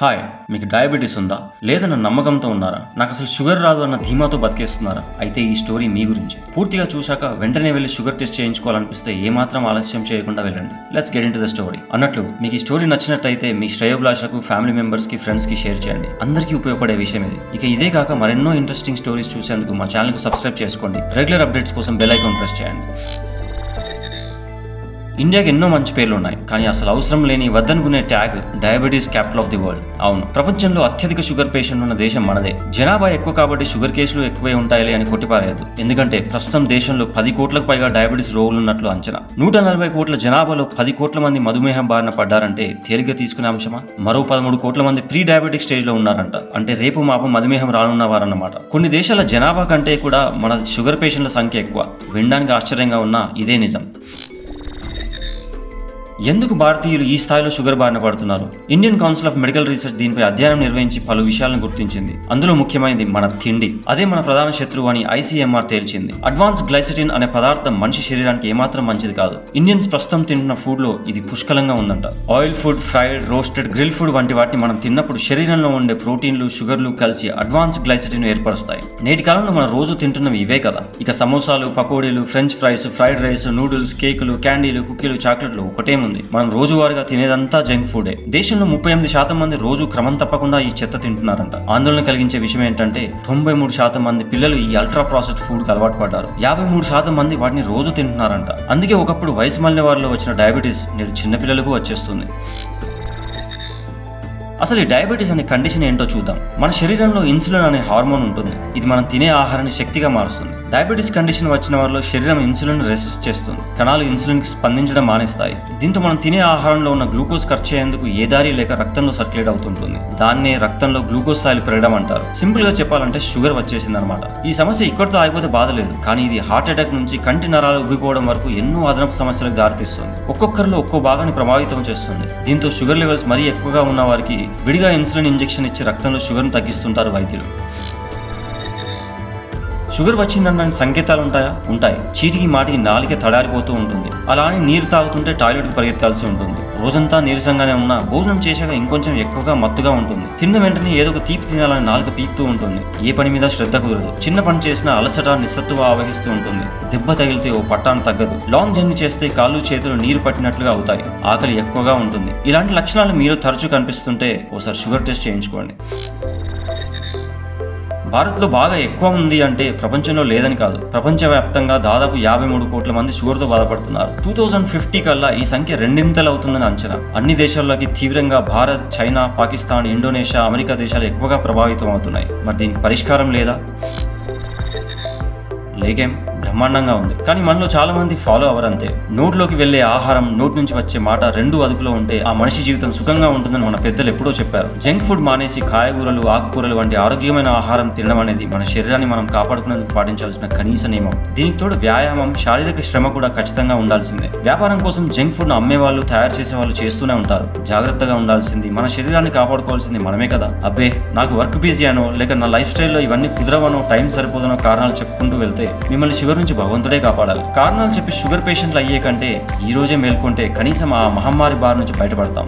Hi మీకు diabetes ఉందా? లేదన్న నమ్మకంతో ఉన్నారా? నాకు అసలు షుగర్ రాదు అన్న ధీమాతో బతికేస్తున్నారా? అయితే ఈ స్టోరీ మీ గురించి. పూర్తిగా చూశాక వెంటనే వెళ్ళి షుగర్ టెస్ట్ చేయించుకోవాలనిపిస్తే ఏమాత్రం ఆలస్యం చేయకుండా వెళ్ళండి. Let's get into the story అన్నట్లు మీకు ఈ స్టోరీ నచ్చినట్టయితే మీ శ్రేయోభిలాషకు ఫ్యామిలీ మెంబర్స్కి ఫ్రెండ్స్కి షేర్ చేయండి. అందరికీ ఉపయోగపడే విషయం ఇది. ఇక ఇదే కాక మరెన్నో ఇంట్రెస్టింగ్ స్టోరీస్ చూసేందుకు మా ఛానల్కు సబ్స్క్రైబ్ చేసుకోండి. రెగ్యులర్ అప్డేట్స్ కోసం బెల్ ఐకాన్ ప్రెస్ చేయండి. ఇండియాకి ఎన్నో మంచి పేర్లు ఉన్నాయి. కానీ అసలు అవసరం లేని వద్దనుకునే tag diabetes capital of the world. అవును ప్రపంచంలో అత్యధిక షుగర్ పేషెంట్ ఉన్న దేశం మనదే. జనాభా ఎక్కువ కాబట్టి షుగర్ కేసులు ఎక్కువే ఉంటాయి అని కొట్టిపారేయదు ఎందుకంటే ప్రస్తుతం దేశంలో పది కోట్లకు పైగా డయాబెటీస్ రోగులు ఉన్నట్లు అంచనా. నూట నలభై కోట్ల జనాభాలో పది కోట్ల మంది మధుమేహం బారిన పడ్డారంటే తేలిగ్గా తీసుకునే అంశమా? మరో పదమూడు కోట్ల మంది ప్రీ డయాబెటిక్ స్టేజ్లో ఉన్నారంట. అంటే రేపు మాపు మధుమేహం రానున్న వారన్నమాట. కొన్ని దేశాల జనాభా కంటే కూడా మన షుగర్ పేషెంట్ల సంఖ్య ఎక్కువ. వినడానికి ఆశ్చర్యంగా ఉన్నా ఇదే నిజం. ఎందుకు భారతీయులు ఈ స్థాయిలో షుగర్ బారిన పడుతున్నారు? Indian council of medical research దీనిపై అధ్యయనం నిర్వహించి పలు విషయాలను గుర్తించింది. అందులో ముఖ్యమైనది మన తిండి. అదే మన ప్రధాన శత్రువు అని ఐసీఎంఆర్ తేల్చింది. అడ్వాన్స్ గ్లైసిటిన్ అనే పదార్థం మనిషి శరీరానికి ఏమాత్రం మంచిది కాదు. ఇండియన్స్ ప్రస్తుతం తింటున్న ఫుడ్లో ఇది పుష్కలంగా ఉందంట. Oil food fried roasted grill food వంటి వాటిని మనం తిన్నప్పుడు శరీరంలో ఉండే ప్రోటీన్లు షుగర్లు కలిసి అడ్వాన్స్ గ్లైసిటిన్ ఏర్పరుస్తాయి. నేటి కాలంలో మనం రోజు తింటున్నవి ఇవే కదా. ఇక సమోసాలు పకోడీలు french fries fried rice noodles కేకులు క్యాండీలు కుకీలు చాక్లెట్లు ఒకటే ఉంది. మనం రోజువారీగా తినేదంతా జంక్ ఫుడే. దేశంలో ముప్పై ఎనిమిది శాతం మంది రోజు క్రమం తప్పకుండా ఈ చెత్త తింటున్నారంట. ఆందోళన కలిగించే విషయం ఏంటంటే తొంభై మూడు శాతం మంది పిల్లలు ఈ అల్ట్రా ప్రాసెస్డ్ ఫుడ్కి అలవాటు పడ్డారు. యాభై మూడు శాతం మంది వాటిని రోజు తింటున్నారంట. అందుకే ఒకప్పుడు వయసు మళ్ళిన వారిలో వచ్చిన డయాబెటీస్ నేడు చిన్నపిల్లలకు వచ్చేస్తుంది. అసలు ఈ డయాబెటీస్ అనే కండిషన్ ఏంటో చూద్దాం. మన శరీరంలో ఇన్సులిన్ అనే హార్మోన్ ఉంటుంది. ఇది మనం తినే ఆహారాన్ని శక్తిగా మారుస్తుంది. డయాబెటీస్ కండిషన్ వచ్చిన వారిలో శరీరం ఇన్సులిన్ రెసిస్ట్ చేస్తుంది. కణాలు ఇన్సులిన్కి స్పందించడం మానేస్తాయి. దీంతో మనం తినే ఆహారంలో ఉన్న గ్లూకోజ్ ఖర్చు అయ్యేందుకు ఏ దారి లేక రక్తంలో సర్క్యులేట్ అవుతుంటుంది. దాన్నే రక్తంలో గ్లూకోజ్ స్థాయిలు పెరగడం అంటారు. సింపుల్గా చెప్పాలంటే షుగర్ వచ్చేసింది అనమాట ఈ సమస్య ఇక్కడితో ఆగిపోతే బాధ లేదు. కానీ ఇది హార్ట్ అటాక్ నుంచి కంటి నరాలు ఉబ్బిపోవడం వరకు ఎన్నో అదనపు సమస్యలకు దారితీస్తుంది. ఒక్కొక్కరిలో ఒక్కో భాగాన్ని ప్రభావితం చేస్తుంది. దీంతో షుగర్ లెవెల్స్ మరీ ఎక్కువగా ఉన్న వారికి విడిగా ఇన్సులిన్ ఇంజెక్షన్ ఇచ్చి రక్తంలో షుగర్ను తగ్గిస్తుంటారు వైద్యులు. షుగర్ వచ్చిందన్న సంకేతాలు ఉంటాయా? ఉంటాయి. చీటికి మాటికి నాలిక తడారిపోతూ ఉంటుంది. అలానే నీరు తాగుతుంటే టాయిలెట్కి పరిగెత్తాల్సి ఉంటుంది. రోజంతా నీరసంగానే ఉన్నా భోజనం చేశాక ఇంకొంచెం ఎక్కువగా మత్తుగా ఉంటుంది. తిన్న వెంటనే ఏదో ఒక తీపి తినాలని నాలుక పీపుతూ ఉంటుంది. ఏ పని మీద శ్రద్ధ కుదరదు. చిన్న పని చేసినా అలసట నిస్సత్తుగా ఆవహిస్తూ ఉంటుంది. దెబ్బ తగిలితే ఓ పట్టాను తగ్గదు. లాంగ్ జర్నీ చేస్తే కాళ్ళు చేతులు నీరు పట్టినట్లుగా అవుతాయి. ఆకలి ఎక్కువగా ఉంటుంది. ఇలాంటి లక్షణాలు మీరు తరచూ కనిపిస్తుంటే ఓసారి షుగర్ టెస్ట్ చేయించుకోండి. భారత్లో బాగా ఎక్కువ ఉంది అంటే ప్రపంచంలో లేదని కాదు. ప్రపంచవ్యాప్తంగా దాదాపు యాభై మూడు కోట్ల మంది షుగర్తో బాధపడుతున్నారు. టూ థౌజండ్ ఫిఫ్టీ కల్లా ఈ సంఖ్య రెండింతలు అవుతుందని అంచనా. అన్ని దేశాల్లోకి తీవ్రంగా Bharat China Pakistan Indonesia America దేశాలు ఎక్కువగా ప్రభావితం అవుతున్నాయి. మరి దీనికి పరిష్కారం లేదా? లేకేం? బ్రహ్మాండంగా ఉంది. కానీ మనలో చాలా మంది ఫాలో అవ్వరంతే. నోట్లోకి వెళ్ళే ఆహారం నోటి నుంచి వచ్చే మాట రెండు అదుపులో ఉంటే ఆ మనిషి జీవితం సుఖంగా ఉంటుందని మన పెద్దలు ఎప్పుడో చెప్పారు. జంక్ ఫుడ్ మానేసి కాయగూరలు ఆకుకూరలు వంటి ఆరోగ్యమైన ఆహారం తినడం అనేది మన శరీరాన్ని మనం కాపాడుకునేందుకు పాటించాల్సిన కనీస నియమం. దీనికి తోడు వ్యాయామం శారీరక శ్రమ కూడా ఖచ్చితంగా ఉండాల్సిందే. వ్యాపారం కోసం జంక్ ఫుడ్ అమ్మే వాళ్ళు తయారు చేసే వాళ్ళు చేస్తూనే ఉంటారు. జాగ్రత్తగా ఉండాల్సింది మన శరీరాన్ని కాపాడుకోవాల్సింది మనమే కదా. అబ్బే నాకు వర్క్ బిజీ అనో లేక నా లైఫ్ స్టైల్లో ఇవన్నీ కుదరవనో టైం సరిపోదనో కారణాలు చెప్పుకుంటూ వెళ్తే మిమ్మల్ని షుగర్ నుంచి భగవంతుడే కాపాడాలి. కారణాలు చెప్పి షుగర్ పేషెంట్లు అయ్యే కంటే ఈ రోజే మేల్కొంటే కనీసం ఆ మహమ్మారి బారి నుంచి బయటపడతాం.